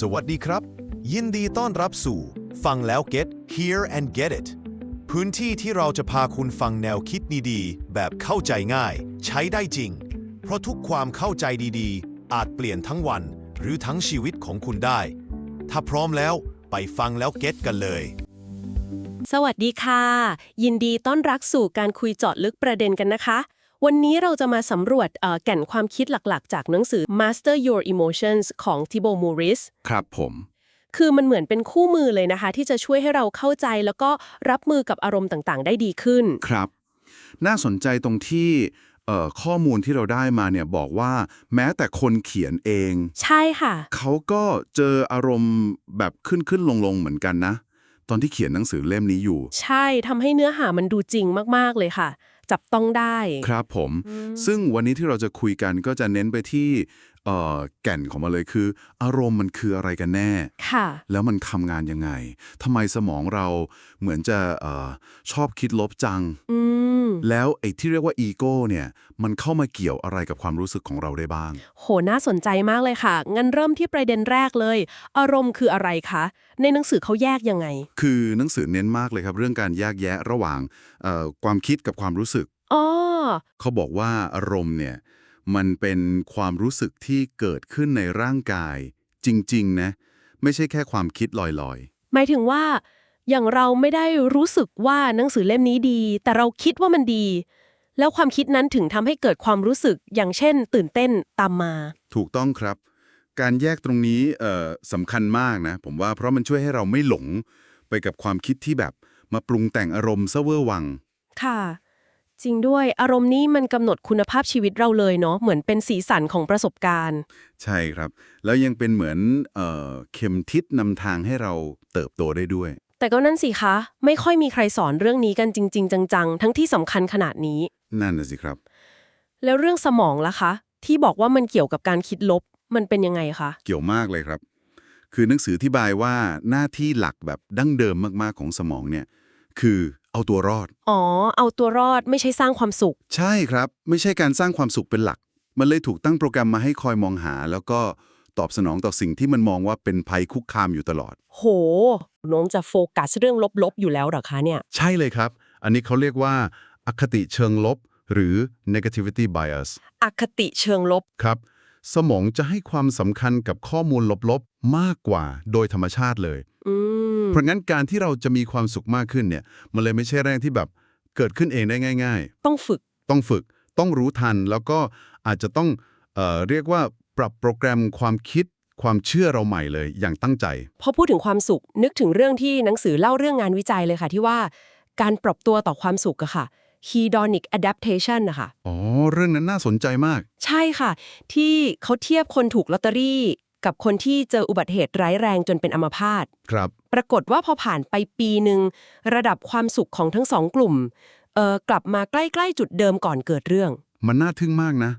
สวัสดีครับ ยินดีต้อนรับสู่ ฟังแล้ว get hear and get it พื้นที่ที่เราจะพาคุณฟังแนวคิดดีๆ แบบเข้าใจง่าย ใช้ได้จริง เพราะทุกความเข้าใจดีๆ อาจเปลี่ยนทั้งวัน หรือทั้งชีวิตของคุณได้ ถ้าพร้อมแล้วไปฟังแล้ว get กันเลย สวัสดีค่ะ ยินดีต้อนรับสู่การคุยเจาะลึกประเด็นกันนะคะ วันนี้เราจะมาสำรวจเอ่อแก่นความคิดหลักๆ จากหนังสือ Master Your Emotions ของ Thibaut Morris ครับผม คือมันเหมือนเป็นคู่มือเลยนะคะ ที่จะช่วยให้เราเข้าใจแล้วก็รับมือกับอารมณ์ต่างๆ ได้ดีขึ้น ครับ น่าสนใจตรงที่เอ่อข้อมูลที่เราได้มาเนี่ยบอกว่าแม้แต่คนเขียนเอง ใช่ค่ะ เขาก็เจออารมณ์แบบขึ้นขึ้นลงลงๆเหมือนกันนะ ตอนที่เขียนหนังสือเล่มนี้อยู่ ใช่ทำให้เนื้อหามันดูจริงมากๆเลยค่ะ จับต้องได้ ครับผม ซึ่งวันนี้ที่เราจะคุยกันก็จะเน้นไปที่เอ่อ แก่นของมันเลยคือ อารมณ์มันคืออะไรกันแน่ ค่ะ แล้วมันทำงานยังไงทำไมสมองเราเหมือนจะเออชอบคิดลบจัง อืม แล้วไอ้ที่เรียกว่าอีโก้เนี่ยมันเข้ามาเกี่ยวอะไรกับความรู้สึกของเราได้บ้าง โห น่าสนใจมากเลยค่ะ งั้นเริ่มที่ประเด็นแรกเลย อารมณ์คืออะไรคะ ในหนังสือเขาแยกยังไง คือหนังสือเน้นมากเลยครับ เรื่องการแยกแยะระหว่างเอ่อความคิดกับความรู้สึก อ๋อ เขาบอกว่าอารมณ์เนี่ย มันเป็นความรู้สึกที่เกิดขึ้นในร่างกาย จริง ๆ นะ ไม่ใช่แค่ความคิดลอยหมายถึงว่า อย่างเราไม่ได้รู้สึกว่าหนังสือเล่มนี้ดี แต่เราคิดว่ามันดี แล้วความคิดนั้นถึงทำให้เกิดความรู้สึกอย่างเช่น ตื่นเต้นตามมาๆถูกต้องครับ การแยกตรงนี้เอ่อสำคัญมากนะ ผมว่าเพราะมันช่วยให้เราไม่หลงไปกับความคิดที่แบบมาปรุงแต่งอารมณ์เซเวอร์วัง ค่ะ จริงด้วยอารมณ์นี้มันกำหนดคุณภาพชีวิตเราเลยเนาะเหมือนเป็นสีสันของประสบการณ์ ใช่ครับ แล้วยังเป็นเหมือนเอ่อเข็มทิศนำทางให้เราเติบโตได้ด้วย แต่ก็นั่นสิคะ ไม่ค่อยมีใครสอนเรื่องนี้กันจริง ๆ จังๆ ทั้งที่สำคัญขนาดนี้ นั่นน่ะสิครับ แล้วเรื่องสมองล่ะคะ ที่บอกว่ามันเกี่ยวกับการคิดลบมันเป็นยังไงคะเกี่ยวมากเลยครับ คือหนังสือที่บายว่าหน้าที่หลักแบบดั้งเดิมมากๆของสมองเนี่ย คือ เอาตัวรอด อ๋อ เอาตัวรอดไม่ใช่สร้างความสุข ใช่ครับ ไม่ใช่การสร้างความสุขเป็นหลัก มันเลยถูกตั้งโปรแกรมมาให้คอยมองหา แล้วก็ตอบสนองต่อสิ่งที่มันมองว่าเป็นภัยคุกคามอยู่ตลอด โหน้องจะโฟกัสเรื่องลบๆ อยู่แล้วเหรอคะเนี่ย ใช่เลยครับ อันนี้เขาเรียกว่า อคติเชิงลบ หรือ negativity bias อคติเชิงลบ ครับ สมองจะให้ความสำคัญกับข้อมูลลบๆ มากกว่าโดยธรรมชาติเลย อืม เพราะงั้นการที่เราจะมีความสุขมากขึ้นเนี่ย มันเลยไม่ใช่เรื่องที่แบบเกิดขึ้นเองได้ง่าย ต้องฝึก ๆ ต้องฝึก ต้องรู้ทัน แล้วก็อาจจะต้องเอ่อเรียกว่าปรับโปรแกรมความคิดความเชื่อเราใหม่เลยอย่างตั้งใจ พอพูดถึงความสุขนึกถึงเรื่องที่หนังสือเล่าเรื่องงานวิจัยเลยค่ะ ที่ว่าการปรับตัวต่อความสุขอะค่ะ hedonic adaptation นะคะ อ๋อ เรื่องนั้นน่าสนใจมาก ใช่ค่ะ ที่เขาเทียบคนถูกลอตเตอรี่ กับคนที่เจออุบัติเหตุร้ายแรงจนเป็นอัมพาตครับ ปรากฏว่าพอผ่านไปปีหนึ่งระดับความสุขของทั้งสองกลุ่มเอ่อกลับมาใกล้ๆจุดเดิมก่อนเกิดเรื่อง มันน่าทึ่งมากนะ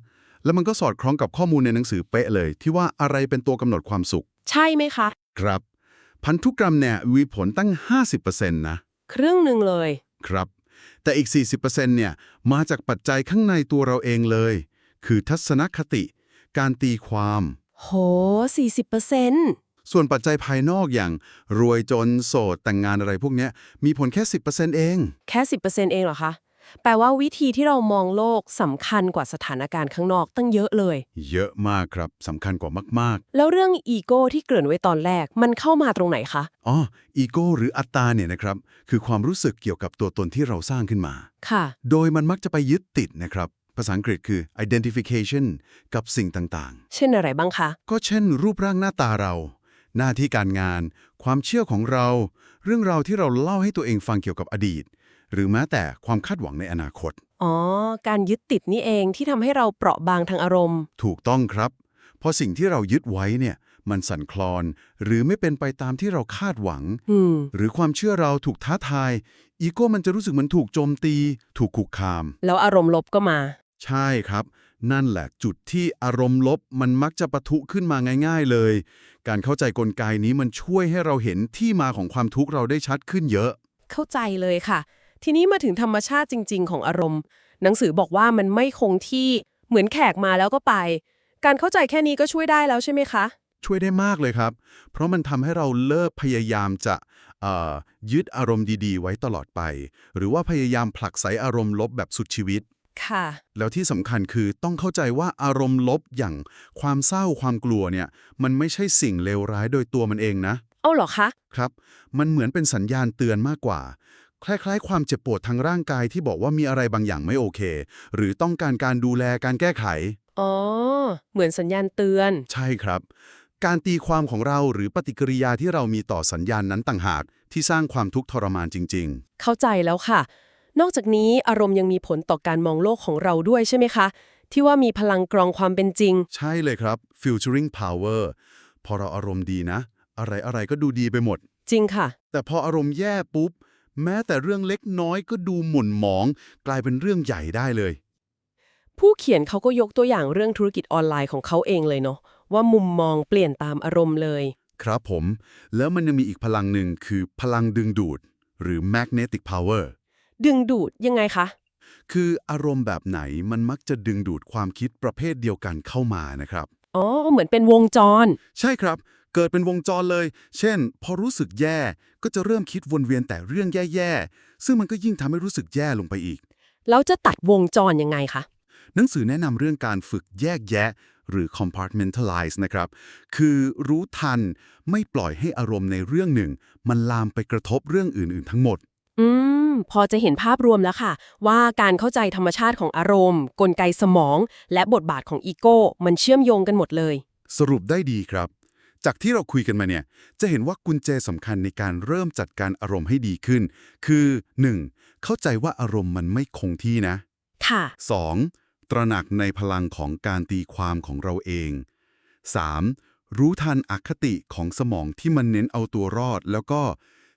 แล้วมันก็สอดคล้องกับข้อมูลในหนังสือเป๊ะเลย ที่ว่าอะไรเป็นตัวกำหนดความสุข ใช่ไหมคะ ครับ พันธุกรรมเนี่ยมีผลตั้ง 50%นะครึ่งหนึ่งเลย ครับ แต่อีก 40%เนี่ยมาจากปัจจัยข้างในตัวเราเองเลย คือทัศนคติ การตีความ โห 40%ส่วนปัจจัยภายนอกอย่างรวยจนโสดแต่งงานอะไรพวกเนี้ยมีผลแค่ 10%เอง แค่ 10%เองเหรอคะ แปลว่าวิธีที่เรามองโลกสำคัญกว่าสถานการณ์ข้างนอกตั้งเยอะเลย เยอะมากครับสำคัญกว่ามากแล้วเรื่องอีโก้ที่เกริ่นไว้ตอนแรกมันเข้ามาตรงไหนคะ ๆอ๋ออีโก้หรืออัตตาเนี่ยนะครับ คือความรู้สึกเกี่ยวกับตัวตนที่เราสร้างขึ้นมา ค่ะ โดยมันมักจะไปยึดติดนะครับ ภาษาอังกฤษคือ identification กับสิ่งต่างเช่นอะไรบ้างคะ ๆ ก็เช่น รูปร่างหน้าตาเรา หน้าที่การงาน ความเชื่อของเรา เรื่องราวที่เราเล่าให้ตัวเองฟังเกี่ยวกับอดีต หรือแม้แต่ความคาดหวังในอนาคต อ๋อ การยึดติดนี่เองที่ทำให้เราเปราะบางทางอารมณ์ ถูกต้องครับ เพราะสิ่งที่เรายึดไว้เนี่ยมันสั่นคลอน หรือไม่เป็นไปตามที่เราคาดหวัง อืม หรือความเชื่อเราถูกท้าทาย อีโก้มันจะรู้สึกเหมือนถูกโจมตี ถูกคุกคาม แล้วอารมณ์ลบก็มา ใช่ครับ นั่นแหละจุดที่อารมณ์ลบมันมักจะปะทุขึ้นมาง่าย ๆเลย การเข้าใจกลไกนี้มันช่วยให้เราเห็นที่มาของความทุกข์เราได้ชัดขึ้นเยอะ เข้าใจเลยค่ะ ทีนี้มาถึงธรรมชาติจริง ๆ ของอารมณ์ หนังสือบอกว่ามันไม่คงที่เหมือนแขกมาแล้วก็ไป การเข้าใจแค่นี้ก็ช่วยได้แล้วใช่ไหมคะ ช่วยได้มากเลยครับ เพราะมันทำให้เราเลิกพยายามจะเอ่อยึดอารมณ์ดีๆ ไว้ตลอดไป หรือว่าพยายามผลักไสอารมณ์ลบแบบสุดชีวิต ค่ะ แล้วที่สำคัญคือต้องเข้าใจว่าอารมณ์ลบอย่างความเศร้าความกลัวเนี่ย มันไม่ใช่สิ่งเลวร้ายโดยตัวมันเองนะ เอาเหรอคะ ครับ มันเหมือนเป็นสัญญาณเตือนมากกว่า คล้ายๆ ความเจ็บปวดทางร่างกายที่บอกว่ามีอะไรบางอย่างไม่โอเค หรือต้องการการดูแลการแก้ไข อ๋อ เหมือนสัญญาณเตือน ใช่ครับ การตีความของเราหรือปฏิกิริยาที่เรามีต่อสัญญาณนั้นต่างหาก ที่สร้างความทุกข์ทรมานจริงเข้าใจแล้วค่ะ นอกจากนี้อารมณ์ยังมีผลต่อการมองโลกของเราด้วยใช่ไหมคะ ที่ว่ามีพลังกรองความเป็นจริงๆใช่เลยครับ filtering power พอเราอารมณ์ดีนะ อะไรอะไรๆก็ดูดีไปหมด จริงค่ะ แต่พออารมณ์แย่ปุ๊บ แม้แต่เรื่องเล็กน้อยก็ดูหม่นหมอง กลายเป็นเรื่องใหญ่ได้เลย ผู้เขียนเขาก็ยกตัวอย่างเรื่องธุรกิจออนไลน์ของเขาเองเลยเนาะว่ามุมมองเปลี่ยนตามอารมณ์เลย ครับผม แล้วมันยังมีอีกพลังหนึ่งคือพลังดึงดูด หรือ magnetic power ดึงดูดยังไงคะ คืออารมณ์แบบไหนมันมักจะดึงดูดความคิดประเภทเดียวกันเข้ามานะครับ อ๋อ เหมือนเป็นวงจร ใช่ครับ เกิดเป็นวงจรเลย เช่น พอรู้สึกแย่ก็จะเริ่มคิดวนเวียนแต่เรื่องแย่ๆ ซึ่งมันก็ยิ่งทำให้รู้สึกแย่ลงไปอีก แล้วจะตัดวงจรยังไงคะ หนังสือแนะนำเรื่องการฝึกแยกแยะ หรือ compartmentalize นะครับ คือรู้ทันไม่ปล่อยให้อารมณ์ในเรื่องหนึ่ง มันลามไปกระทบเรื่องอื่นๆ ทั้งหมด อืม พอจะเห็นภาพรวมแล้วค่ะ ว่าการเข้าใจธรรมชาติของอารมณ์ กลไกสมอง และบทบาทของอีโก้ มันเชื่อมโยงกันหมดเลย สรุปได้ดีครับ จากที่เราคุยกันมาเนี่ย จะเห็นว่ากุญแจสำคัญในการเริ่มจัดการอารมณ์ให้ดีขึ้น คือ 1. เข้าใจว่าอารมณ์มันไม่คงที่นะ ค่ะ 2. ตระหนักในพลังของการตีความของเราเอง 3. รู้ทันอคติของสมองที่มันเน้นเอาตัวรอด แล้วก็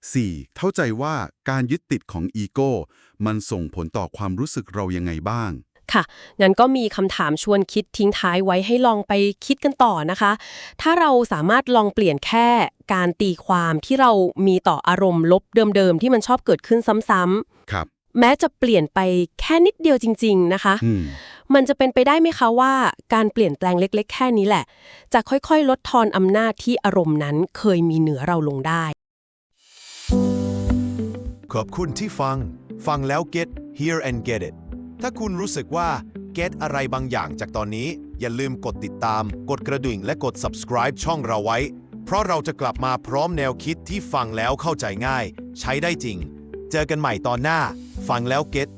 4. เข้าใจว่าการยึดติดของอีโก้มันส่งผลต่อความรู้สึกเรายังไงบ้าง ค่ะ งั้นก็มีคำถามชวนคิดทิ้งท้ายไว้ให้ลองไปคิดกันต่อนะคะ ถ้าเราสามารถลองเปลี่ยนแค่การตีความที่เรามีต่ออารมณ์ลบเดิมๆ ที่มันชอบเกิดขึ้นซ้ำครับๆแม้จะเปลี่ยนไปแค่นิดเดียวจริง ๆ นะคะอืมมันจะเป็นไปได้ไหมคะว่าการเปลี่ยนแปลงเล็ก ๆ แค่นี้แหละ จะค่อยๆ ลดทอนอำนาจที่อารมณ์นั้นเคยมีเหนือเราลงได้ ขอบคุณที่ฟัง ฟังแล้ว get hear and get it ถ้าคุณรู้สึกว่า get อะไรบางอย่างจากตอนนี้ อย่าลืมกดติดตาม กดกระดิ่งและกด subscribe ช่องเราไว้ เพราะเราจะกลับมาพร้อมแนวคิดที่ฟังแล้วเข้าใจง่าย ใช้ได้จริง เจอกันใหม่ตอนหน้า ฟังแล้ว get